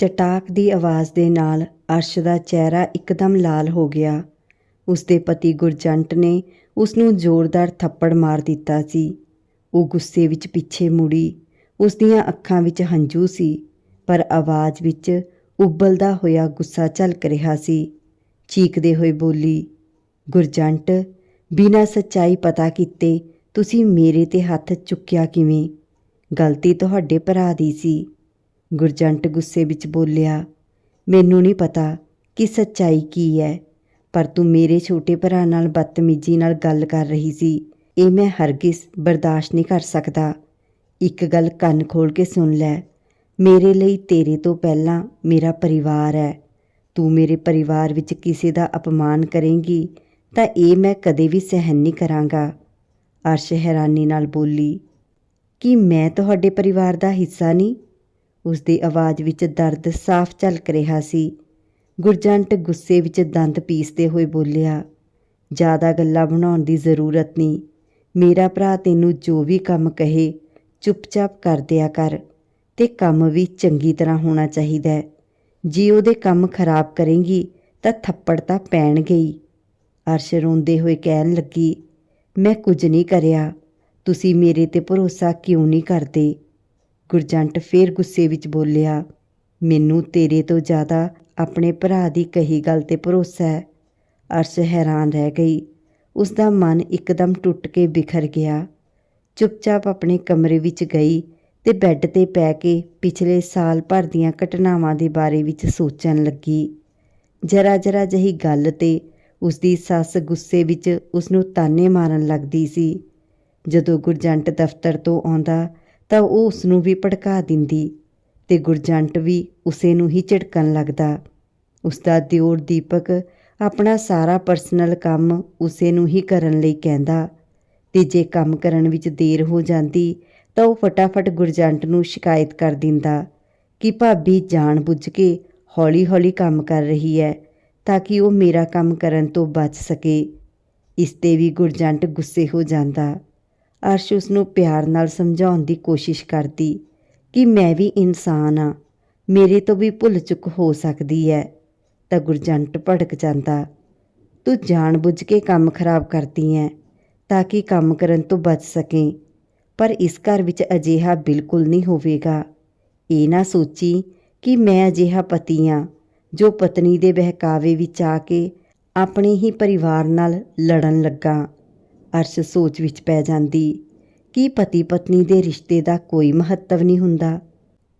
ਚਟਾਕ ਦੀ ਆਵਾਜ਼ ਦੇ ਨਾਲ ਅਰਸ਼ ਦਾ ਚਿਹਰਾ ਇੱਕਦਮ ਲਾਲ ਹੋ ਗਿਆ। ਉਸਦੇ ਪਤੀ ਗੁਰਜੰਟ ਨੇ ਉਸ ਨੂੰ ਜ਼ੋਰਦਾਰ ਥੱਪੜ ਮਾਰ ਦਿੱਤਾ ਸੀ। ਉਹ ਗੁੱਸੇ ਵਿੱਚ ਪਿੱਛੇ ਮੁੜੀ। ਉਸ ਦੀਆਂ ਅੱਖਾਂ ਵਿੱਚ ਹੰਝੂ ਸੀ, ਪਰ ਆਵਾਜ਼ ਵਿੱਚ ਉੱਬਲਦਾ ਹੋਇਆ ਗੁੱਸਾ ਝਲਕ ਰਿਹਾ ਸੀ। ਚੀਕਦੇ ਹੋਏ ਬੋਲੀ, ਗੁਰਜੰਟ, ਬਿਨਾਂ ਸੱਚਾਈ ਪਤਾ ਕੀਤੇ ਤੁਸੀਂ ਮੇਰੇ ਤੇ ਹੱਥ ਚੁੱਕਿਆ ਕਿਵੇਂ? ਗਲਤੀ ਤੁਹਾਡੇ ਭਰਾ ਦੀ ਸੀ। ਗੁਰਜੰਟ ਗੁੱਸੇ ਵਿੱਚ ਬੋਲਿਆ, ਮੈਨੂੰ ਨਹੀਂ ਪਤਾ ਕਿ ਸੱਚਾਈ ਕੀ ਹੈ, ਪਰ ਤੂੰ ਮੇਰੇ ਛੋਟੇ ਭਰਾ ਨਾਲ ਬਦਤਮੀਜ਼ੀ ਨਾਲ ਗੱਲ ਕਰ ਰਹੀ ਸੀ। ਇਹ ਮੈਂ ਹਰਗਿਜ਼ ਬਰਦਾਸ਼ਤ ਨਹੀਂ ਕਰ ਸਕਦਾ। ਇੱਕ ਗੱਲ ਕੰਨ ਖੋਲ ਕੇ ਸੁਣ ਲੈ, ਮੇਰੇ ਲਈ ਤੇਰੇ ਤੋਂ ਪਹਿਲਾਂ ਮੇਰਾ ਪਰਿਵਾਰ ਹੈ। ਤੂੰ ਮੇਰੇ ਪਰਿਵਾਰ ਵਿੱਚ ਕਿਸੇ ਦਾ ਅਪਮਾਨ ਕਰੇਂਗੀ, ਤਾਂ ਇਹ ਮੈਂ ਕਦੇ ਵੀ ਸਹਿਨ ਨਹੀਂ ਕਰਾਂਗਾ। ਅਰਸ਼ ਹੈਰਾਨੀ ਨਾਲ ਬੋਲੀ, ਕਿ ਮੈਂ ਤੁਹਾਡੇ ਪਰਿਵਾਰ ਦਾ ਹਿੱਸਾ ਨਹੀਂ? ਉਸ ਦੀ ਆਵਾਜ਼ ਵਿੱਚ ਦਰਦ ਸਾਫ਼ ਝਲਕ ਰਿਹਾ ਸੀ। ਗੁਰਜੰਟ ਗੁੱਸੇ ਵਿੱਚ ਦੰਦ ਪੀਸਦੇ ਹੋਏ ਬੋਲਿਆ, ਜ਼ਿਆਦਾ ਗੱਲਾਂ ਬਣਾਉਣ ਦੀ ਜ਼ਰੂਰਤ ਨਹੀਂ। ਮੇਰਾ ਭਰਾ ਤੈਨੂੰ ਜੋ ਵੀ ਕੰਮ ਕਹੇ, ਚੁੱਪਚਾਪ ਕਰ ਦਿਆ ਕਰ ਤੇ ਕੰਮ ਵੀ ਚੰਗੀ ਤਰ੍ਹਾਂ ਹੋਣਾ ਚਾਹੀਦਾ ਹੈ। ਜੇ ਉਹਦੇ ਕੰਮ ਖਰਾਬ ਕਰੇਂਗੀ ਤਾਂ ਥੱਪੜ ਤਾਂ ਪੈਣ ਗਈ ਅਰਸ਼ ਰੋਂਦੇ ਹੋਏ ਕਹਿਣ ਲੱਗੀ, ਮੈਂ ਕੁਝ ਨਹੀਂ ਕਰਿਆ। ਤੁਸੀਂ ਮੇਰੇ ਤੇ ਭਰੋਸਾ ਕਿਉਂ ਨਹੀਂ ਕਰਦੇ? ਗੁਰਜੰਟ ਫੇਰ ਗੁੱਸੇ ਵਿੱਚ ਬੋਲਿਆ, ਮੈਨੂੰ ਤੇਰੇ ਤੋਂ ਜ਼ਿਆਦਾ ਆਪਣੇ ਭਰਾ ਦੀ ਕਹੀ ਗੱਲ ਤੇ ਭਰੋਸਾ ਹੈ। ਅਰਸ਼ ਹੈਰਾਨ ਰਹਿ ਗਈ। ਉਸ ਦਾ ਮਨ ਇੱਕਦਮ ਟੁੱਟ ਕੇ ਬਿਖਰ ਗਿਆ। ਚੁੱਪਚਾਪ ਆਪਣੇ ਕਮਰੇ ਵਿੱਚ ਗਈ ਤੇ ਬੈੱਡ ਤੇ ਪੈ ਕੇ ਪਿਛਲੇ ਸਾਲ ਭਰ ਦੀਆਂ ਘਟਨਾਵਾਂ ਦੇ ਬਾਰੇ ਵਿੱਚ ਸੋਚਣ ਲੱਗੀ। ਜਰਾ ਜਰਾ ਜਹੀ ਗੱਲ ਤੇ ਉਸ ਦੀ ਸੱਸ ਗੁੱਸੇ ਵਿੱਚ ਉਸ ਨੂੰ ਤਾਨੇ ਮਾਰਨ ਲੱਗਦੀ ਸੀ। ਜਦੋਂ ਗੁਰਜੰਟ ਦਫ਼ਤਰ ਤੋਂ ਆਉਂਦਾ ਤਾਂ ਉਹ ਉਸ ਨੂੰ ਵੀ ਭੜਕਾ ਦਿੰਦੀ ਤੇ ਗੁਰਜੰਟ ਵੀ ਉਸੇ ਨੂੰ ਹੀ ਝਿੜਕਣ ਲੱਗਦਾ। ਉਸ ਦਾ ਦਿਓਰ ਦੀਪਕ ਆਪਣਾ ਸਾਰਾ ਪਰਸਨਲ ਕੰਮ ਉਸੇ ਨੂੰ ਹੀ ਕਰਨ ਲਈ ਕਹਿੰਦਾ ਤੇ ਜੇ ਕੰਮ ਕਰਨ ਵਿੱਚ ਦੇਰ ਹੋ ਜਾਂਦੀ ਤਾਂ ਉਹ ਫਟਾਫਟ ਗੁਰਜੰਟ ਨੂੰ ਸ਼ਿਕਾਇਤ ਕਰ ਦਿੰਦਾ ਕਿ ਭਾਬੀ ਜਾਣ-ਬੁੱਝ ਕੇ ਹੌਲੀ-ਹੌਲੀ ਕੰਮ ਕਰ ਰਹੀ ਹੈ ਤਾਂ ਕਿ ਉਹ ਮੇਰਾ ਕੰਮ ਕਰਨ ਤੋਂ ਬਚ ਸਕੇ। ਇਸ ਤੇ ਵੀ ਗੁਰਜੰਟ ਗੁੱਸੇ ਹੋ ਜਾਂਦਾ। ਅਰਸ਼ ਉਸ ਨੂੰ ਪਿਆਰ ਨਾਲ ਸਮਝਾਉਣ ਦੀ ਕੋਸ਼ਿਸ਼ ਕਰਦੀ ਕਿ ਮੈਂ ਵੀ ਇਨਸਾਨ ਆ ਮੇਰੇ ਤੋਂ ਵੀ ਭੁੱਲ ਚੁੱਕ ਹੋ ਸਕਦੀ ਹੈ। ਤਾਂ ਗੁਰਜੰਟ ਭੜਕ ਜਾਂਦਾ, ਤੂੰ ਜਾਣਬੁੱਝ ਕੇ ਕੰਮ ਖਰਾਬ ਕਰਦੀ ਹੈ ਤਾਂ ਕਿ ਕੰਮ ਕਰਨ ਤੋਂ ਬਚ ਸਕੇ? ਪਰ ਇਸ ਘਰ ਵਿੱਚ ਅਜਿਹਾ ਬਿਲਕੁਲ ਨਹੀਂ ਹੋਵੇਗਾ। ਇਹ ਨਾ ਸੋਚੀ ਕਿ ਮੈਂ ਅਜਿਹਾ ਪਤੀ ਹਾਂ, ਜੋ ਪਤਨੀ ਦੇ ਬਹਿਕਾਵੇ ਵਿੱਚ ਆ ਕੇ ਆਪਣੇ ਹੀ ਪਰਿਵਾਰ ਨਾਲ ਲੜਨ ਲੱਗਾ। ਅਰਸ਼ ਸੋਚ ਵਿੱਚ ਪੈ ਜਾਂਦੀ, ਕਿ ਪਤੀ ਪਤਨੀ ਦੇ ਰਿਸ਼ਤੇ ਦਾ ਕੋਈ ਮਹੱਤਵ ਨਹੀਂ ਹੁੰਦਾ?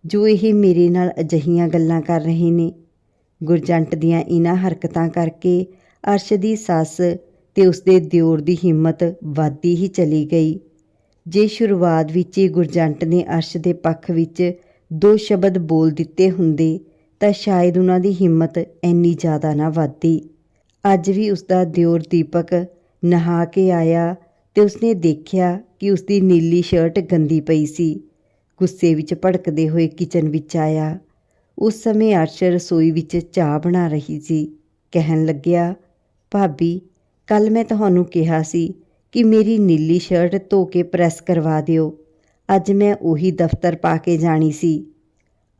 ਜੋ ਇਹ ਮੇਰੇ ਨਾਲ ਅਜਹੀਆਂ ਗੱਲਾਂ ਕਰ ਰਹੇ ਨੇ। ਗੁਰਜੰਟ ਦੀਆਂ ਇਹਨਾਂ ਹਰਕਤਾਂ ਕਰਕੇ ਅਰਸ਼ ਦੀ ਸੱਸ ਤੇ ਉਸਦੇ ਦਿਓਰ ਦੀ ਹਿੰਮਤ ਵੱਧਦੀ ਹੀ ਚਲੀ ਗਈ। ਜੇ ਸ਼ੁਰੂਆਤ ਵਿੱਚ ਹੀ ਗੁਰਜੰਟ ਨੇ ਅਰਸ਼ ਦੇ ਪੱਖ ਵਿੱਚ ਦੋ ਸ਼ਬਦ ਬੋਲ ਦਿੱਤੇ ਹੁੰਦੇ, ਤਾਂ ਸ਼ਾਇਦ ਉਹਨਾਂ ਦੀ ਹਿੰਮਤ ਇੰਨੀ ਜ਼ਿਆਦਾ ਨਾ ਵੱਧਦੀ। ਅੱਜ ਵੀ ਉਸਦਾ ਦਿਓਰ ਦੀਪਕ ਨਹਾ ਕੇ ਆਇਆ ਤੇ ਉਸਨੇ ਦੇਖਿਆ ਕਿ ਉਸਦੀ ਨੀਲੀ ਸ਼ਰਟ ਗੰਦੀ ਪਈ ਸੀ। ਗੁੱਸੇ ਵਿੱਚ ਭੜਕਦੇ ਹੋਏ ਕਿਚਨ ਵਿੱਚ ਆਇਆ। ਉਸ ਸਮੇਂ ਅਰਸ਼ ਰਸੋਈ ਵਿੱਚ ਚਾਹ ਬਣਾ ਰਹੀ ਸੀ। ਕਹਿਣ ਲੱਗਿਆ, ਭਾਬੀ ਕੱਲ ਮੈਂ ਤੁਹਾਨੂੰ ਕਿਹਾ ਸੀ ਕਿ ਮੇਰੀ ਨੀਲੀ ਸ਼ਰਟ ਧੋ ਕੇ ਪ੍ਰੈਸ ਕਰਵਾ ਦਿਓ। ਅੱਜ ਮੈਂ ਉਹੀ ਦਫ਼ਤਰ ਪਾ ਕੇ ਜਾਣੀ ਸੀ।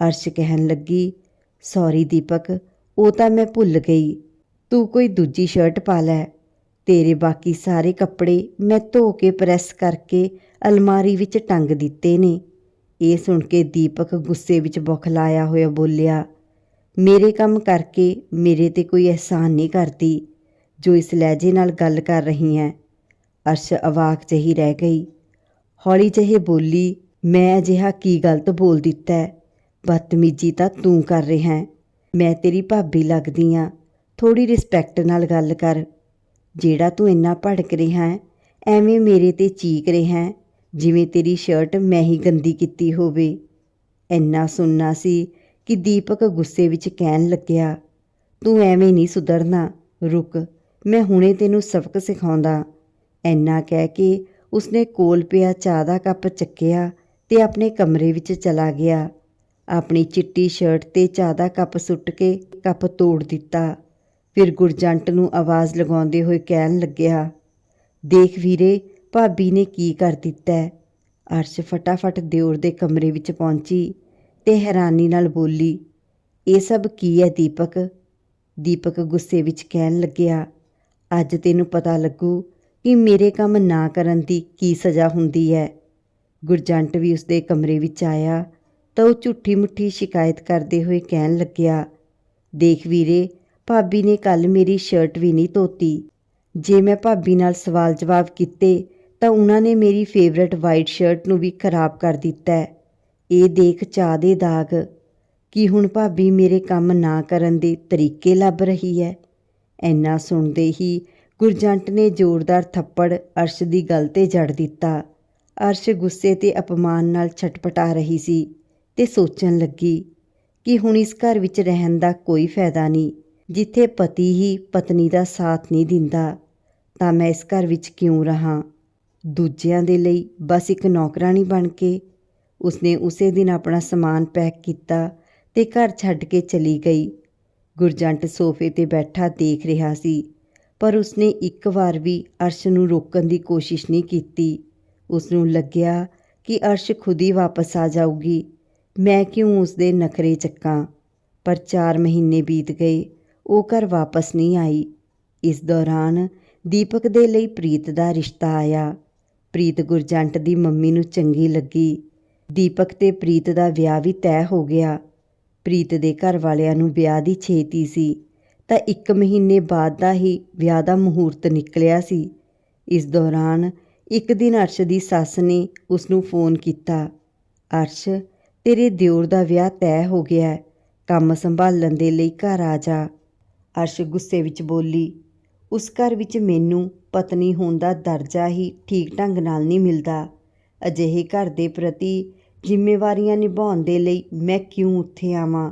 ਅਰਸ਼ ਕਹਿਣ ਲੱਗੀ ਸੌਰੀ ਦੀਪਕ, ਉਹ ਤਾਂ ਮੈਂ ਭੁੱਲ ਗਈ। ਤੂੰ ਕੋਈ ਦੂਜੀ ਸ਼ਰਟ ਪਾ ਲੈ। ਤੇਰੇ ਬਾਕੀ ਸਾਰੇ ਕੱਪੜੇ ਮੈਂ ਧੋ ਕੇ ਪ੍ਰੈਸ ਕਰਕੇ ਅਲਮਾਰੀ ਵਿੱਚ ਟੰਗ ਦਿੱਤੇ ਨੇ। ਇਹ ਸੁਣ ਕੇ ਦੀਪਕ ਗੁੱਸੇ ਵਿੱਚ ਬੁਖਲਾਇਆ ਹੋਇਆ ਬੋਲਿਆ, ਮੇਰੇ ਕੰਮ ਕਰਕੇ ਮੇਰੇ ਤੇ ਕੋਈ ਅਹਿਸਾਨ ਨਹੀਂ ਕਰਦੀ ਜੋ ਇਸ ਲਹਿਜੇ ਨਾਲ ਗੱਲ ਕਰ ਰਹੀ ਹੈ। ਅਰਸ਼ ਅਵਾਕ ਜਹੀ ਰਹਿ ਗਈ। ਹੌਲੀ ਜਿਹੇ ਬੋਲੀ, ਮੈਂ ਅਜਿਹਾ ਕੀ ਗਲਤ ਬੋਲ ਦਿੱਤਾ ਹੈ? ਬਦਤਮੀਜੀ ਤਾਂ ਤੂੰ ਕਰ ਰਿਹਾ ਹੈ। ਮੈਂ ਤੇਰੀ ਭਾਬੀ ਲੱਗਦੀ ਆ ਥੋੜੀ ਰਿਸਪੈਕਟ ਨਾਲ ਗੱਲ ਕਰ। ਜਿਹੜਾ ਤੂੰ ਇੰਨਾ ਭੜਕ ਰਿਹਾ ਹੈ, ਐਵੇਂ ਮੇਰੇ ਤੇ ਚੀਕ ਰਿਹਾ ਹੈ, ਜਿਵੇਂ ਤੇਰੀ ਸ਼ਰਟ ਮੈਂ ਹੀ ਗੰਦੀ ਕੀਤੀ ਹੋਵੇ। ਇੰਨਾ ਸੁਣਨਾ ਸੀ ਕਿ ਦੀਪਕ ਗੁੱਸੇ ਵਿੱਚ ਕਹਿਣ ਲੱਗਿਆ, ਤੂੰ ਐਵੇਂ ਨਹੀਂ ਸੁਧਰਨਾ, ਰੁਕ, ਮੈਂ ਹੁਣੇ ਤੈਨੂੰ ਸਬਕ ਸਿਖਾਉਂਦਾ। ਇੰਨਾ ਕਹਿ ਕੇ ਉਸਨੇ ਕੋਲ ਪਿਆ ਚਾਹ ਦਾ ਕੱਪ ਚੱਕਿਆ ਤੇ ਆਪਣੇ ਕਮਰੇ ਵਿੱਚ ਚਲਾ ਗਿਆ। ਆਪਣੀ ਚਿੱਟੀ ਸ਼ਰਟ ਤੇ ਚਾਹ ਦਾ ਕੱਪ ਸੁੱਟ ਕੇ ਕੱਪ ਤੋੜ ਦਿੱਤਾ। ਫਿਰ ਗੁਰਜੰਟ ਨੂੰ ਆਵਾਜ਼ ਲਗਾਉਂਦੇ ਹੋਏ ਕਹਿਣ ਲੱਗਿਆ, ਦੇਖ ਵੀਰੇ, ਭਾਬੀ ਨੇ ਕੀ ਕਰ ਦਿੱਤਾ ਹੈ? ਅਰਸ਼ ਫਟਾਫਟ ਦਿਓਰ ਦੇ ਕਮਰੇ ਵਿੱਚ ਪਹੁੰਚੀ ਤੇ ਹੈਰਾਨੀ ਨਾਲ ਬੋਲੀ, ਇਹ ਸਭ ਕੀ ਹੈ ਦੀਪਕ? ਦੀਪਕ ਗੁੱਸੇ ਵਿੱਚ ਕਹਿਣ ਲੱਗਿਆ, ਅੱਜ ਤੈਨੂੰ ਪਤਾ ਲੱਗੂ ਕਿ ਮੇਰੇ ਕੰਮ ਨਾ ਕਰਨ ਦੀ ਕੀ ਸਜ਼ਾ ਹੁੰਦੀ ਹੈ। ਗੁਰਜੰਟ ਵੀ ਉਸਦੇ ਕਮਰੇ ਵਿੱਚ ਆਇਆ ਤਾਂ ਉਹ ਝੂਠੀ ਮੁੱਠੀ ਸ਼ਿਕਾਇਤ ਕਰਦੇ ਹੋਏ ਕਹਿਣ ਲੱਗਿਆ, ਦੇਖ ਵੀਰੇ ਭਾਬੀ ਨੇ ਕੱਲ ਮੇਰੀ ਸ਼ਰਟ ਵੀ ਨਹੀਂ ਧੋਤੀ। ਜੇ ਮੈਂ ਭਾਬੀ ਨਾਲ ਸਵਾਲ ਜਵਾਬ ਕੀਤੇ, ਤਾਂ ਉਹਨਾਂ ਨੇ ਮੇਰੀ ਫੇਵਰਟ ਵਾਈਟ ਸ਼ਰਟ ਨੂੰ ਵੀ ਖਰਾਬ ਕਰ ਦਿੱਤਾ ਇਹ ਦੇਖ ਚਾਹ ਦੇ ਦਾਗ, ਕਿ ਹੁਣ ਭਾਬੀ ਮੇਰੇ ਕੰਮ ਨਾ ਕਰਨ ਦੇ ਤਰੀਕੇ ਲੱਭ ਰਹੀ ਹੈ। ਐਨਾ ਸੁਣਦੇ ਹੀ ਗੁਰਜੰਟ ਨੇ ਜ਼ੋਰਦਾਰ ਥੱਪੜ ਅਰਸ਼ ਦੀ ਗੱਲ ਤੇ ਜੜ ਦਿੱਤਾ। ਅਰਸ਼ ਗੁੱਸੇ ਤੇ ਅਪਮਾਨ ਨਾਲ ਛਟਪਟਾ ਰਹੀ ਸੀ ਤੇ ਸੋਚਣ ਲੱਗੀ ਕਿ ਹੁਣ ਇਸ ਘਰ ਵਿੱਚ ਰਹਿਣ ਦਾ ਕੋਈ ਫਾਇਦਾ ਨਹੀਂ। ਜਿੱਥੇ ਪਤੀ ਹੀ ਪਤਨੀ ਦਾ ਸਾਥ ਨਹੀਂ ਦਿੰਦਾ, ਤਾਂ ਮੈਂ ਇਸ ਘਰ ਵਿੱਚ ਕਿਉਂ ਰਹਾ? ਦੂਜਿਆਂ ਦੇ ਲਈ ਬਸ ਇੱਕ ਨੌਕਰਾਨੀ ਬਣ ਕੇ, ਉਸਨੇ ਉਸੇ ਦਿਨ ਆਪਣਾ ਸਮਾਨ ਪੈਕ ਕੀਤਾ ਤੇ ਘਰ ਛੱਡ ਕੇ ਚਲੀ ਗਈ। ਗੁਰਜੰਟ ਸੋਫੇ ਤੇ ਬੈਠਾ ਦੇਖ ਰਿਹਾ ਸੀ, ਪਰ ਉਸਨੇ ਇੱਕ ਵਾਰ ਵੀ ਅਰਸ਼ ਨੂੰ ਰੋਕਣ ਦੀ ਕੋਸ਼ਿਸ਼ ਨਹੀਂ ਕੀਤੀ। ਉਸ ਨੂੰ ਲੱਗਿਆ ਕਿ ਅਰਸ਼ ਖੁਦ ਹੀ ਵਾਪਸ ਆ ਜਾਊਗੀ। ਮੈਂ ਕਿਉਂ ਉਸਦੇ ਨਖਰੇ ਚੱਕਾਂ? ਪਰ 4 ਮਹੀਨੇ ਬੀਤ ਗਏ ਉਹ ਘਰ ਵਾਪਸ ਨਹੀਂ ਆਈ। ਇਸ ਦੌਰਾਨ ਦੀਪਕ ਦੇ ਲਈ ਪ੍ਰੀਤ ਦਾ ਰਿਸ਼ਤਾ ਆਇਆ। ਪ੍ਰੀਤ ਗੁਰਜੰਟ ਦੀ ਮੰਮੀ ਨੂੰ ਚੰਗੀ ਲੱਗੀ। ਦੀਪਕ ਤੇ ਪ੍ਰੀਤ ਦਾ ਵਿਆਹ ਵੀ ਤੈਅ ਹੋ ਗਿਆ। ਪ੍ਰੀਤ ਦੇ ਘਰ ਵਾਲਿਆਂ ਨੂੰ ਵਿਆਹ ਦੀ ਛੇਤੀ ਸੀ। ਤਾਂ ਇੱਕ ਮਹੀਨੇ ਬਾਅਦ ਦਾ ਹੀ ਵਿਆਹ ਦਾ ਮਹੂਰਤ ਨਿਕਲਿਆ ਸੀ। ਇਸ ਦੌਰਾਨ ਇੱਕ ਦਿਨ ਅਰਸ਼ ਦੀ ਸੱਸ ਨੇ ਉਸ ਨੂੰ ਫੋਨ ਕੀਤਾ। ਅਰਸ਼, ਤੇਰੇ ਦਿਓਰ ਦਾ ਵਿਆਹ ਤੈਅ ਹੋ ਗਿਆ। ਕੰਮ ਸੰਭਾਲਣ ਦੇ ਲਈ ਘਰ ਆ ਜਾ। ਅਰਸ਼ ਗੁੱਸੇ ਵਿੱਚ ਬੋਲੀ, ਉਸ ਘਰ ਵਿੱਚ ਮੈਨੂੰ ਪਤਨੀ ਹੋਣ ਦਾ ਦਰਜਾ ਹੀ ਠੀਕ ਢੰਗ ਨਾਲ ਨਹੀਂ ਮਿਲਦਾ। ਅਜਿਹੇ ਘਰ ਦੇ ਪ੍ਰਤੀ ਜ਼ਿੰਮੇਵਾਰੀਆਂ ਨਿਭਾਉਣ ਦੇ ਲਈ ਮੈਂ ਕਿਉਂ ਉੱਥੇ ਆਵਾਂ?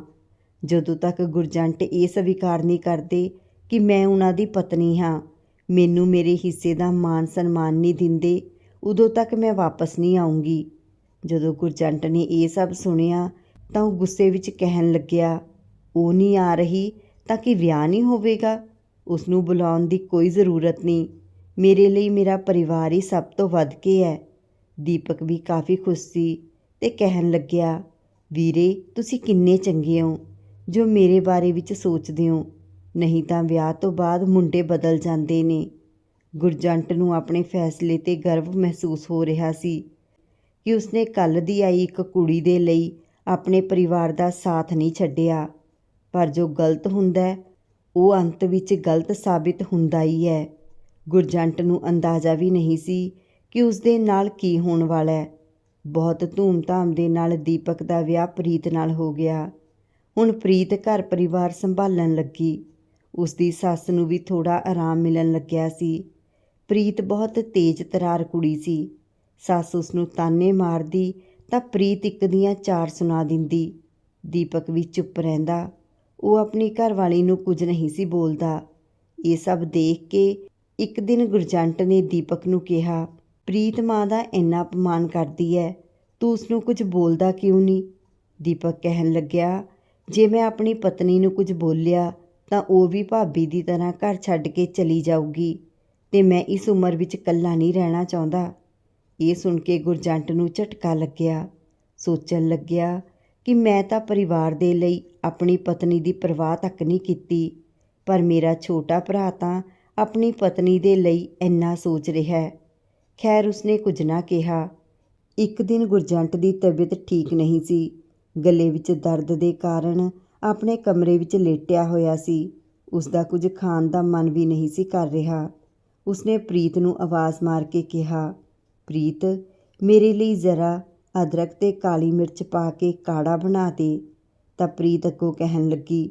ਜਦੋਂ ਤੱਕ ਗੁਰਜੰਟ ਇਹ ਸਵੀਕਾਰ ਨਹੀਂ ਕਰਦੇ ਕਿ ਮੈਂ ਉਹਨਾਂ ਦੀ ਪਤਨੀ ਹਾਂ, ਮੈਨੂੰ ਮੇਰੇ ਹਿੱਸੇ ਦਾ ਮਾਨ ਸਨਮਾਨ ਨਹੀਂ ਦਿੰਦੇ, ਉਦੋਂ ਤੱਕ ਮੈਂ ਵਾਪਸ ਨਹੀਂ ਆਉਂਗੀ। ਜਦੋਂ ਗੁਰਜੰਟ ਨੇ ਇਹ ਸਭ ਸੁਣਿਆ ਤਾਂ ਉਹ ਗੁੱਸੇ ਵਿੱਚ ਕਹਿਣ ਲੱਗਿਆ, ਉਹ ਨਹੀਂ ਆ ਰਹੀ। ਤਾਂ ਕਿ ਵਿਆਹ ਨਹੀਂ ਹੋਵੇਗਾ। ਉਸ ਨੂੰ ਬੁਲਾਉਣ ਦੀ ਕੋਈ ਜ਼ਰੂਰਤ ਨਹੀਂ। ਮੇਰੇ ਲਈ ਮੇਰਾ ਪਰਿਵਾਰ ਹੀ ਸਭ ਤੋਂ ਵੱਧ ਕੇ ਹੈ। ਦੀਪਕ ਵੀ ਕਾਫੀ ਖੁਸ਼ ਸੀ ਤੇ ਕਹਿਣ ਲੱਗਿਆ, ਵੀਰੇ, ਤੁਸੀਂ ਕਿੰਨੇ ਚੰਗੇ ਹੋ, ਜੋ ਮੇਰੇ ਬਾਰੇ ਵਿੱਚ ਸੋਚਦੇ ਹੋ। ਨਹੀਂ ਤਾਂ ਵਿਆਹ ਤੋਂ ਬਾਅਦ ਮੁੰਡੇ ਬਦਲ ਜਾਂਦੇ ਨੇ। ਗੁਰਜੰਟ ਨੂੰ ਆਪਣੇ ਫੈਸਲੇ ਤੇ ਗਰਵ ਮਹਿਸੂਸ ਹੋ ਰਿਹਾ ਸੀ ਕਿ ਉਸਨੇ ਕੱਲ ਦੀ ਆਈ ਇੱਕ ਕੁੜੀ ਦੇ ਲਈ ਆਪਣੇ ਪਰਿਵਾਰ ਦਾ ਸਾਥ ਨਹੀਂ ਛੱਡਿਆ। ਪਰ ਜੋ ਗਲਤ ਹੁੰਦਾ ਉਹ ਅੰਤ ਵਿੱਚ ਗਲਤ ਸਾਬਿਤ ਹੁੰਦਾ ਹੀ ਹੈ। ਗੁਰਜੰਟ ਨੂੰ ਅੰਦਾਜ਼ਾ ਵੀ ਨਹੀਂ ਸੀ ਕਿ ਉਸ ਦੇ ਨਾਲ ਕੀ ਹੋਣ ਵਾਲਾ ਹੈ। ਬਹੁਤ ਧੂਮ-ਧਾਮ ਦੇ ਨਾਲ ਦੀਪਕ ਦਾ ਵਿਆਹ ਪ੍ਰੀਤ ਨਾਲ ਹੋ ਗਿਆ। ਹੁਣ ਪ੍ਰੀਤ ਘਰ ਪਰਿਵਾਰ ਸੰਭਾਲਣ ਲੱਗੀ। ਉਸ ਦੀ ਸੱਸ ਨੂੰ ਵੀ ਥੋੜਾ ਆਰਾਮ ਮਿਲਣ ਲੱਗਿਆ ਸੀ। ਪ੍ਰੀਤ ਬਹੁਤ ਤੇਜ਼ ਤਰਾਰ ਕੁੜੀ ਸੀ। ਸੱਸ ਉਸ ਨੂੰ ਤਾਨੇ ਮਾਰਦੀ ਤਾਂ ਪ੍ਰੀਤ ਇੱਕ ਦੀਆਂ ਚਾਰ ਸੁਣਾ ਦਿੰਦੀ। ਦੀਪਕ ਵੀ ਚੁੱਪ ਰਹਿੰਦਾ। ਉਹ ਆਪਣੀ ਘਰਵਾਲੀ ਨੂੰ ਕੁਝ ਨਹੀਂ ਸੀ ਬੋਲਦਾ। ਇਹ ਸਭ ਦੇਖ ਕੇ ਇੱਕ ਦਿਨ ਗੁਰਜੰਟ ਨੇ ਦੀਪਕ ਨੂੰ ਕਿਹਾ, ਪ੍ਰੀਤ ਮਾਂ ਦਾ ਇੰਨਾ ਅਪਮਾਨ ਕਰਦੀ ਹੈ ਤੂੰ ਉਸ ਨੂੰ ਕੁਝ ਬੋਲਦਾ ਕਿਉਂ ਨਹੀਂ ਦੀਪਕ ਕਹਿਣ ਲੱਗਿਆ, ਜੇ ਮੈਂ ਆਪਣੀ ਪਤਨੀ ਨੂੰ ਕੁਝ ਬੋਲਿਆ, ਤਾਂ ਉਹ ਵੀ ਭਾਬੀ ਦੀ ਤਰ੍ਹਾਂ ਘਰ ਛੱਡ ਕੇ ਚਲੀ ਜਾਊਗੀ ਤੇ ਮੈਂ ਇਸ ਉਮਰ ਵਿੱਚ ਇਕੱਲਾ ਨਹੀਂ ਰਹਿਣਾ ਚਾਹੁੰਦਾ। ਇਹ ਸੁਣ ਕੇ ਗੁਰਜੰਟ ਨੂੰ ਝਟਕਾ ਲੱਗਿਆ। ਸੋਚਣ ਲੱਗਿਆ ਕਿ ਮੈਂ ਤਾਂ ਪਰਿਵਾਰ ਦੇ ਲਈ ਆਪਣੀ ਪਤਨੀ ਦੀ ਪਰਵਾਹ ਤੱਕ ਨਹੀਂ ਕੀਤੀ, ਪਰ ਮੇਰਾ ਛੋਟਾ ਭਰਾ ਤਾਂ ਆਪਣੀ ਪਤਨੀ ਦੇ ਲਈ ਇੰਨਾ ਸੋਚ ਰਿਹਾ ਹੈ। ਖੈਰ, ਉਸਨੇ ਕੁਝ ਨਾ ਕਿਹਾ। ਇੱਕ ਦਿਨ ਗੁਰਜੰਟ ਦੀ ਤਬੀਅਤ ਠੀਕ ਨਹੀਂ ਸੀ। ਗਲੇ ਵਿੱਚ ਦਰਦ ਦੇ ਕਾਰਨ ਆਪਣੇ ਕਮਰੇ ਵਿੱਚ ਲੇਟਿਆ ਹੋਇਆ ਸੀ। ਉਸ ਦਾ ਕੁਝ ਖਾਣ ਦਾ ਮਨ ਵੀ ਨਹੀਂ ਸੀ ਕਰ ਰਿਹਾ। ਉਸਨੇ ਪ੍ਰੀਤ ਨੂੰ ਆਵਾਜ਼ ਮਾਰ ਕੇ ਕਿਹਾ, ਪ੍ਰੀਤ, ਮੇਰੇ ਲਈ ਜ਼ਰਾ ਅਦਰਕ ਤੇ ਕਾਲੀ ਮਿਰਚ ਪਾ ਕੇ ਕਾੜਾ ਬਣਾ ਦੇ। ਤਾਂ ਪ੍ਰੀਤ ਅੱਗੋਂ ਕਹਿਣ ਲੱਗੀ,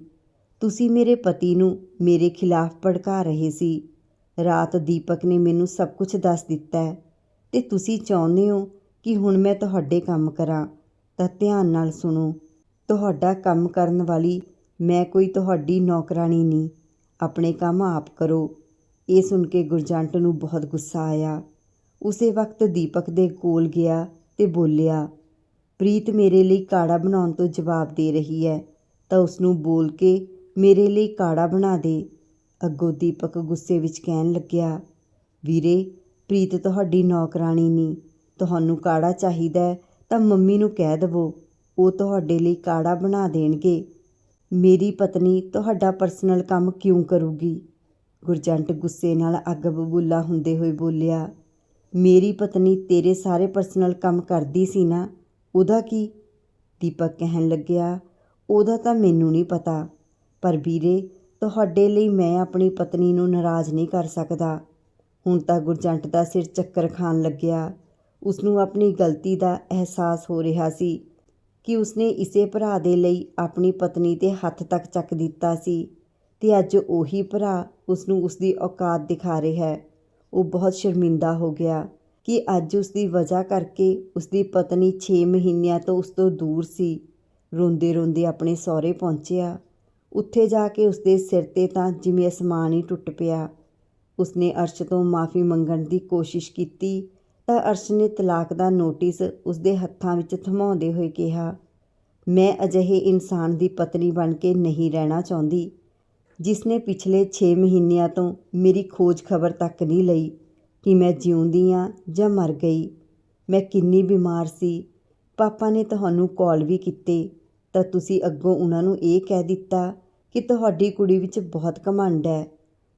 ਤੁਸੀਂ ਮੇਰੇ ਪਤੀ ਨੂੰ ਮੇਰੇ ਖਿਲਾਫ ਭੜਕਾ ਰਹੇ ਸੀ। ਰਾਤ ਦੀਪਕ ਨੇ ਮੈਨੂੰ ਸਭ ਕੁਝ ਦੱਸ ਦਿੱਤਾ ਹੈ ਤੇ ਤੁਸੀਂ ਚਾਹੁੰਦੇ ਹੋ ਕਿ ਹੁਣ ਮੈਂ ਤੁਹਾਡੇ ਕੰਮ ਕਰਾਂ। ਤਾਂ ਧਿਆਨ ਨਾਲ ਸੁਣੋ, ਤੁਹਾਡਾ ਕੰਮ ਕਰਨ ਵਾਲੀ ਮੈਂ ਕੋਈ ਤੁਹਾਡੀ ਨੌਕਰਾਨੀ ਨਹੀਂ। ਆਪਣੇ ਕੰਮ ਆਪ ਕਰੋ। ਇਹ ਸੁਣ ਕੇ ਗੁਰਜੰਟ ਨੂੰ ਬਹੁਤ ਗੁੱਸਾ ਆਇਆ। ਉਸੇ ਵਕਤ ਦੀਪਕ ਦੇ ਕੋਲ ਗਿਆ ਤੇ ਬੋਲਿਆ, ਪ੍ਰੀਤ ਮੇਰੇ ਲਈ ਕਾੜਾ ਬਣਾਉਣ ਤੋਂ ਜਵਾਬ ਦੇ ਰਹੀ ਹੈ ਤਾਂ ਉਸਨੂੰ ਬੋਲ ਕੇ ਮੇਰੇ ਲਈ ਕਾੜਾ ਬਣਾ ਦੇ। ਅੱਗੋਂ ਦੀਪਕ ਗੁੱਸੇ ਵਿੱਚ ਕਹਿਣ ਲੱਗਿਆ, ਵੀਰੇ, ਪ੍ਰੀਤ ਤੁਹਾਡੀ ਨੌਕਰਾਣੀ ਨਹੀਂ, ਤੁਹਾਨੂੰ ਕਾੜਾ ਚਾਹੀਦਾ ਤਾਂ ਮੰਮੀ ਨੂੰ ਕਹਿ ਦਵੋ, ਉਹ ਤੁਹਾਡੇ ਲਈ ਕਾੜਾ ਬਣਾ ਦੇਣਗੇ। ਮੇਰੀ ਪਤਨੀ ਤੁਹਾਡਾ ਪਰਸਨਲ ਕੰਮ ਕਿਉਂ ਕਰੂਗੀ? ਗੁਰਜੰਟ ਗੁੱਸੇ ਨਾਲ ਅੱਗ ਬਬੂਲਾ ਹੁੰਦੇ ਹੋਏ ਬੋਲਿਆ ਮੇਰੀ ਪਤਨੀ ਤੇਰੇ ਸਾਰੇ ਪਰਸਨਲ ਕੰਮ ਕਰਦੀ ਸੀ ਨਾ, ਉਹਦਾ ਕੀ? ਦੀਪਕ ਕਹਿਣ ਲੱਗਿਆ, ਉਹਦਾ ਤਾਂ ਮੈਨੂੰ ਨਹੀਂ ਪਤਾ। ਪਰ ਵੀਰੇ, ਤੁਹਾਡੇ ਲਈ ਮੈਂ ਆਪਣੀ ਪਤਨੀ ਨੂੰ ਨਾਰਾਜ਼ ਨਹੀਂ ਕਰ ਸਕਦਾ। ਹੁਣ ਤਾਂ ਗੁਰਜੰਟ ਦਾ ਸਿਰ ਚੱਕਰ ਖਾਣ ਲੱਗਿਆ। ਉਸ ਨੂੰ ਆਪਣੀ ਗਲਤੀ ਦਾ ਅਹਿਸਾਸ ਹੋ ਰਿਹਾ ਸੀ ਕਿ ਉਸਨੇ ਇਸੇ ਭਰਾ ਦੇ ਲਈ ਆਪਣੀ ਪਤਨੀ ਤੇ ਹੱਥ ਤੱਕ ਚੱਕ ਦਿੱਤਾ ਸੀ ਤੇ ਅੱਜ ਉਹੀ ਭਰਾ ਉਸ ਨੂੰ ਉਸਦੀ ਔਕਾਤ ਦਿਖਾ ਰਿਹਾ ਹੈ। ਉਹ ਬਹੁਤ ਸ਼ਰਮਿੰਦਾ ਹੋ ਗਿਆ ਕਿ ਅੱਜ ਉਸ ਦੀ ਵਜ੍ਹਾ ਕਰਕੇ ਉਸ ਦੀ ਪਤਨੀ 6 ਮਹੀਨਿਆਂ ਤੋਂ ਉਸ ਤੋਂ ਦੂਰ ਸੀ। ਰੋਂਦੇ ਰੋਂਦੇ ਆਪਣੇ ਸਹੁਰੇ ਪਹੁੰਚਿਆ। ਉੱਥੇ ਜਾ ਕੇ ਉਸ ਦੇ ਸਿਰ ਤੇ ਤਾਂ ਜਿਵੇਂ ਅਸਮਾਨ ਹੀ ਟੁੱਟ ਪਿਆ। ਉਸਨੇ ਅਰਸ਼ ਤੋਂ ਮਾਫੀ ਮੰਗਣ ਦੀ ਕੋਸ਼ਿਸ਼ ਕੀਤੀ ਤਾਂ ਅਰਸ਼ ਨੇ ਤਲਾਕ ਦਾ ਨੋਟਿਸ ਉਸ ਦੇ ਹੱਥਾਂ ਵਿੱਚ ਥਮਾਉਂਦੇ ਹੋਏ ਕਿਹਾ, ਮੈਂ ਅਜਿਹੇ ਇਨਸਾਨ ਦੀ ਪਤਨੀ ਬਣ ਕੇ ਨਹੀਂ ਰਹਿਣਾ ਚਾਹੁੰਦੀ। ਜਿਸ ਨੇ ਪਿਛਲੇ 6 ਮਹੀਨਿਆਂ ਤੋਂ ਮੇਰੀ ਖੋਜ ਖਬਰ ਤੱਕ ਨਹੀਂ ਲਈ ਕਿ ਮੈਂ ਜਿਉਂਦੀ ਹਾਂ ਜਾਂ ਮਰ ਗਈ। ਮੈਂ ਕਿੰਨੀ ਬਿਮਾਰ ਸੀ। ਪਾਪਾ ਨੇ ਤੁਹਾਨੂੰ ਕਾਲ ਵੀ ਕੀਤੇ, ਤਾਂ ਤੁਸੀਂ ਅੱਗੋਂ ਉਹਨਾਂ ਨੂੰ ਇਹ ਕਹਿ ਦਿੱਤਾ ਕਿ ਤੁਹਾਡੀ ਕੁੜੀ ਵਿੱਚ ਬਹੁਤ ਘਮੰਡ ਹੈ।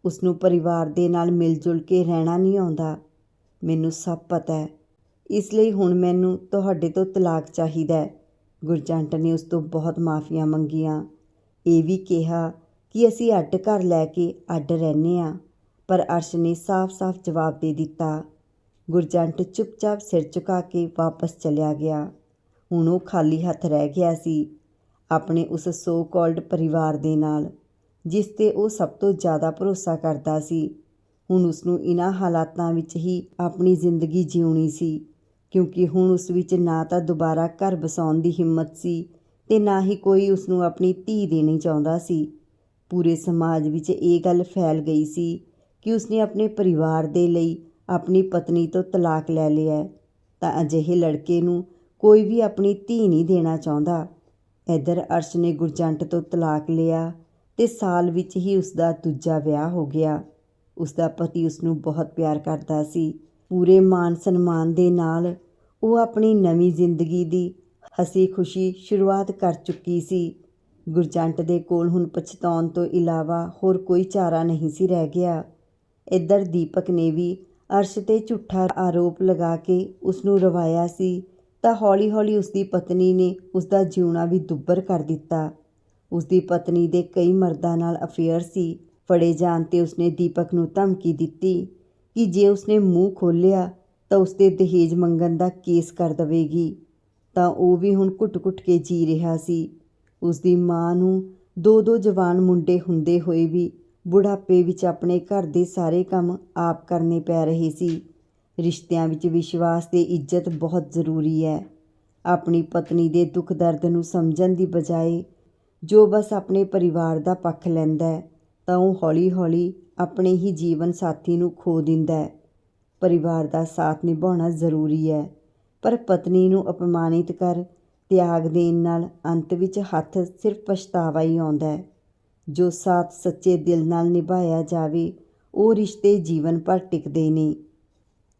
ਉਸ ਨੂੰ ਪਰਿਵਾਰ ਦੇ ਨਾਲ ਮਿਲ ਜੁਲ ਕੇ ਰਹਿਣਾ ਨਹੀਂ ਆਉਂਦਾ। ਮੈਨੂੰ ਸਭ ਪਤਾ ਹੈ। ਇਸ ਲਈ ਹੁਣ ਮੈਨੂੰ ਤੁਹਾਡੇ ਤੋਂ ਤਲਾਕ ਚਾਹੀਦਾ ਹੈ। ਗੁਰਜੰਟ ਨੇ ਉਸ ਤੋਂ ਬਹੁਤ ਮਾਫੀਆਂ ਮੰਗੀਆਂ। ਇਹ ਵੀ ਕਿਹਾ ਕਿ ਅਸੀਂ ਅੱਡ ਘਰ ਲੈ ਕੇ ਅੱਡ ਰਹਿੰਦੇ ਹਾਂ। ਪਰ ਅਰਸ਼ ਨੇ ਸਾਫ਼-ਸਾਫ਼ ਜਵਾਬ ਦੇ ਦਿੱਤਾ। ਗੁਰਜੰਟ ਚੁੱਪਚਾਪ ਸਿਰ ਝੁਕਾ ਕੇ ਵਾਪਸ ਚਲਿਆ ਗਿਆ। ਹੁਣ ਉਹ ਖਾਲੀ ਹੱਥ ਰਹਿ ਗਿਆ ਸੀ, ਆਪਣੇ ਉਸ ਸੋ ਕਾਲਡ ਪਰਿਵਾਰ ਦੇ ਨਾਲ, ਜਿਸ ਤੇ ਉਹ ਸਭ ਤੋਂ ਜ਼ਿਆਦਾ ਭਰੋਸਾ ਕਰਦਾ ਸੀ। ਹੁਣ ਉਸ ਨੂੰ ਇਨ੍ਹਾਂ ਹਾਲਾਤਾਂ ਵਿੱਚ ਹੀ ਆਪਣੀ ਜ਼ਿੰਦਗੀ ਜਿਉਣੀ ਸੀ, ਕਿਉਂਕਿ ਹੁਣ ਉਸ ਵਿੱਚ ਨਾ ਤਾਂ ਦੁਬਾਰਾ ਘਰ ਬਸਾਉਣ ਦੀ ਹਿੰਮਤ ਸੀ ਤੇ ਨਾ ਹੀ ਕੋਈ ਉਸ ਨੂੰ ਆਪਣੀ ਧੀ ਦੇਣੀ ਚਾਹੁੰਦਾ ਸੀ। ਪੂਰੇ ਸਮਾਜ ਵਿੱਚ ਇਹ ਗੱਲ ਫੈਲ ਗਈ ਸੀ ਕਿ ਉਸਨੇ ਆਪਣੇ ਪਰਿਵਾਰ ਦੇ ਲਈ ਆਪਣੀ ਪਤਨੀ ਤੋਂ ਤਲਾਕ ਲੈ ਲਿਆ ਤਾਂ ਅਜਿਹੇ ਲੜਕੇ ਨੂੰ ਕੋਈ ਵੀ ਆਪਣੀ ਧੀ ਨਹੀਂ ਦੇਣਾ ਚਾਹੁੰਦਾ। ਇੱਧਰ ਅਰਸ਼ ਨੇ ਗੁਰਜੰਟ ਤੋਂ ਤਲਾਕ ਲਿਆ ਤੇ ਸਾਲ ਵਿੱਚ ਹੀ ਉਸ ਦਾ ਦੂਜਾ ਵਿਆਹ ਹੋ ਗਿਆ। ਉਸ ਦਾ ਪਤੀ ਉਸ ਨੂੰ ਬਹੁਤ ਪਿਆਰ ਕਰਦਾ ਸੀ। ਪੂਰੇ ਮਾਨ ਸਨਮਾਨ ਦੇ ਨਾਲ ਉਹ ਆਪਣੀ ਨਵੀਂ ਜ਼ਿੰਦਗੀ ਦੀ ਹਸੀ ਖੁਸ਼ੀ ਸ਼ੁਰੂਆਤ ਕਰ ਚੁੱਕੀ ਸੀ। ਗੁਰਜੰਟ ਦੇ ਕੋਲ ਹੁਣ ਪਛਤਾਉਣ ਤੋਂ ਇਲਾਵਾ ਹੋਰ ਕੋਈ ਚਾਰਾ ਨਹੀਂ ਸੀ ਰਹਿ ਗਿਆ। ਇੱਧਰ ਦੀਪਕ ਨੇ ਵੀ ਅਰਸ਼ ਤੇ ਝੂਠਾ ਆਰੋਪ ਲਗਾ ਕੇ ਉਸ ਨੂੰ ਰਵਾਇਆ ਸੀ ਤਾਂ ਹੌਲੀ-ਹੌਲੀ ਉਸ ਦੀ ਪਤਨੀ ਨੇ ਉਸ ਦਾ ਜਿਉਣਾ ਵੀ ਦੁੱਬਰ ਕਰ ਦਿੱਤਾ। ਉਸ ਦੀ ਪਤਨੀ ਦੇ ਕਈ ਮਰਦਾਂ ਨਾਲ ਅਫੇਅਰ ਸੀ। ਫੜੇ ਜਾਣ ਤੇ ਉਸਨੇ ਦੀਪਕ ਨੂੰ ਧਮਕੀ ਦਿੱਤੀ ਕਿ ਜੇ ਉਸਨੇ ਮੂੰਹ ਖੋਲ੍ਹਿਆ ਤਾਂ ਉਸਦੇ ਦਹੇਜ ਮੰਗਣ ਦਾ ਕੇਸ ਕਰ ਦਵੇਗੀ। ਤਾਂ ਉਹ ਵੀ ਹੁਣ ਘੁੱਟ-ਘੁੱਟ ਕੇ ਜੀ ਰਿਹਾ ਸੀ। ਉਸ ਦੀ ਮਾਂ ਨੂੰ ਦੋ ਦੋ ਜਵਾਨ ਮੁੰਡੇ ਹੁੰਦੇ ਹੋਏ ਵੀ ਬੁਢਾਪੇ ਵਿੱਚ ਆਪਣੇ ਘਰ ਦੇ ਸਾਰੇ ਕੰਮ ਆਪ ਕਰਨੇ ਪੈ ਰਹੇ ਸੀ। ਰਿਸ਼ਤਿਆਂ ਵਿੱਚ ਵਿਸ਼ਵਾਸ ਤੇ ਇੱਜ਼ਤ ਬਹੁਤ ਜ਼ਰੂਰੀ ਹੈ। ਆਪਣੀ ਪਤਨੀ ਦੇ ਦੁੱਖ ਦਰਦ ਨੂੰ ਸਮਝਣ ਦੀ ਬਜਾਏ ਜੋ ਬਸ ਆਪਣੇ ਪਰਿਵਾਰ ਦਾ ਪੱਖ ਲੈਂਦਾ ਹੈ, ਤਾਂ ਉਹ ਹੌਲੀ-ਹੌਲੀ ਆਪਣੇ ਹੀ ਜੀਵਨ ਸਾਥੀ ਨੂੰ ਖੋ ਦਿੰਦਾ ਹੈ। ਪਰਿਵਾਰ ਦਾ ਸਾਥ ਨਿਭਾਉਣਾ ਜ਼ਰੂਰੀ ਹੈ, ਪਰ ਪਤਨੀ ਨੂੰ ਅਪਮਾਨਿਤ ਕਰ ਤਿਆਗ ਦੇਣ ਨਾਲ ਅੰਤ ਵਿੱਚ ਹੱਥ ਸਿਰਫ ਪਛਤਾਵਾ ਹੀ ਆਉਂਦਾ ਹੈ। ਜੋ ਸਾਥ ਸੱਚੇ ਦਿਲ ਨਾਲ ਨਿਭਾਇਆ ਜਾਵੇ, ਉਹ ਰਿਸ਼ਤੇ ਜੀਵਨ ਭਰ ਟਿਕਦੇ ਨੇ।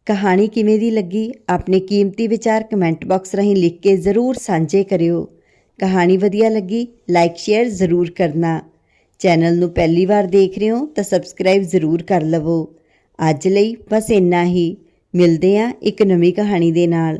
ਕਹਾਣੀ ਕਿਵੇਂ ਦੀ ਲੱਗੀ? ਆਪਣੇ ਕੀਮਤੀ ਵਿਚਾਰ ਕਮੈਂਟ ਬਾਕਸ ਰਾਹੀਂ ਲਿਖ ਕੇ ਜ਼ਰੂਰ ਸਾਂਝੇ ਕਰਿਓ। ਕਹਾਣੀ ਵਧੀਆ ਲੱਗੀ, ਲਾਈਕ, ਸ਼ੇਅਰ ਜ਼ਰੂਰ ਕਰਨਾ। ਚੈਨਲ ਨੂੰ ਪਹਿਲੀ ਵਾਰ ਦੇਖ ਰਹੇ ਹੋ ਤਾਂ ਸਬਸਕ੍ਰਾਈਬ ਜ਼ਰੂਰ ਕਰ ਲਵੋ। ਅੱਜ ਲਈ ਬਸ ਇੰਨਾ ਹੀ। ਮਿਲਦੇ ਹਾਂ ਇੱਕ ਨਵੀਂ ਕਹਾਣੀ ਦੇ ਨਾਲ।